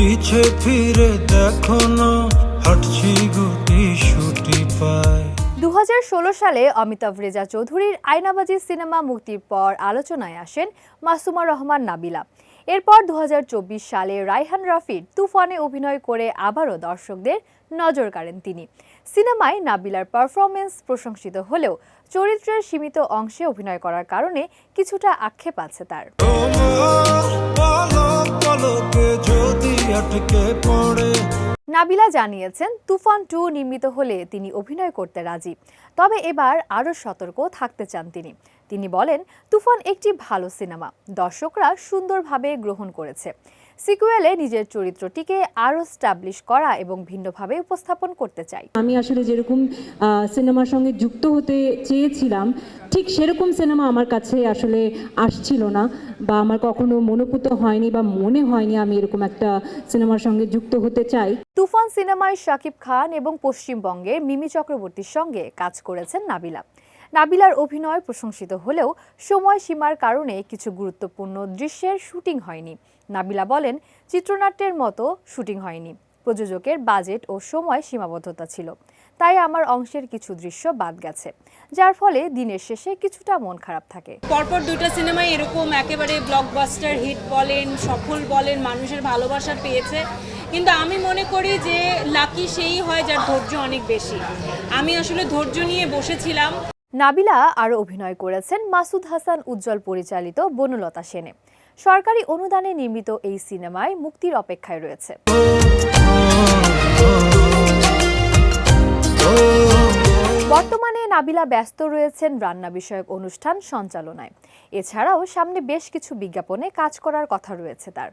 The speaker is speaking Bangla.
পিছে ফিরে দেখো না হাঁটছি গুটি শুটি পায় দু হাজার ষোলো সালে অমিতাভ রেজা চৌধুরীর আয়নাবাজি সিনেমা মুক্তির পর আলোচনায় আসেন মাসুমা রহমান নাবিলা। এরপর দু হাজার চব্বিশ সালে রাইহান রাফির তুফানে অভিনয় করে আবারও দর্শকদের নজর কাড়েন তিনি। সিনেমায় নাবিলার পারফরমেন্স প্রশংসিত হলেও চরিত্রের সীমিত অংশে অভিনয় করার কারণে কিছুটা আক্ষেপ আছে তার। আটকে পড়ে। নাবিলা জানিয়েছেন, তুফান টু নির্মিত হলে তিনি অভিনয় করতে রাজি। তবে এবার আরও সতর্ক থাকতে চান তিনি। তিনি বলেন তুফান একটি ভালো সিনেমা। দর্শকরা সুন্দরভাবে গ্রহণ করেছে। সিকুয়েলে নিজের চরিত্রটিকে আরও স্টাবলিশ করা এবং ভিন্নভাবে উপস্থাপন করতে চাই। আমি আসলে যেরকম সিনেমার সঙ্গে যুক্ত হতে চেয়েছিলাম ঠিক সেরকম সিনেমা আমার কাছে আসলে আসছিল না বা আমার কখনো মনোপুত হয়নি বা মনে হয়নি আমি এরকম একটা সিনেমার সঙ্গে যুক্ত হতে চাই। তুফান সিনেমায় শাকিব খান এবং পশ্চিমবঙ্গের মিমি চক্রবর্তীর সঙ্গে কাজ করেছেন নাবিলা। নাবিলার অভিনয় প্রশংসিত হলেও সময়সীমার কারণে কিছু গুরুত্বপূর্ণ দৃশ্যের শুটিং হয়নি। নাবিলা বলেন, চিত্রনাট্যের মতো শুটিং হয়নি। প্রযোজকের বাজেট ও সময় সীমাবদ্ধতা ছিল। তাই আমার অংশের কিছু দৃশ্য বাদ গেছে, যার ফলে দিনের শেষে কিছুটা মন খারাপ থাকে। পরপর দুটো সিনেমায় এরকম একেবারে ব্লকবাস্টার হিট বলেন, সফল বলেন, মানুষের ভালোবাসা পেয়েছে। কিন্তু আমি মনে করি যে, লাকি সেই হয় যার ধৈর্য অনেক বেশি। আমি আসলে ধৈর্য নিয়ে বসেছিলাম। নাবিলা আরও অভিনয় করেছেন মাসুদ হাসান উজ্জ্বল পরিচালিত বনলতা সেনে। সরকারি অনুদানে নির্মিত এই সিনেমায় মুক্তির অপেক্ষায় রয়েছে। বর্তমানে নাবিলা ব্যস্ত রয়েছেন রান্না বিষয়ক অনুষ্ঠান সঞ্চালনায়। এছাড়াও সামনে বেশ কিছু বিজ্ঞাপনে কাজ করার কথা রয়েছে তার।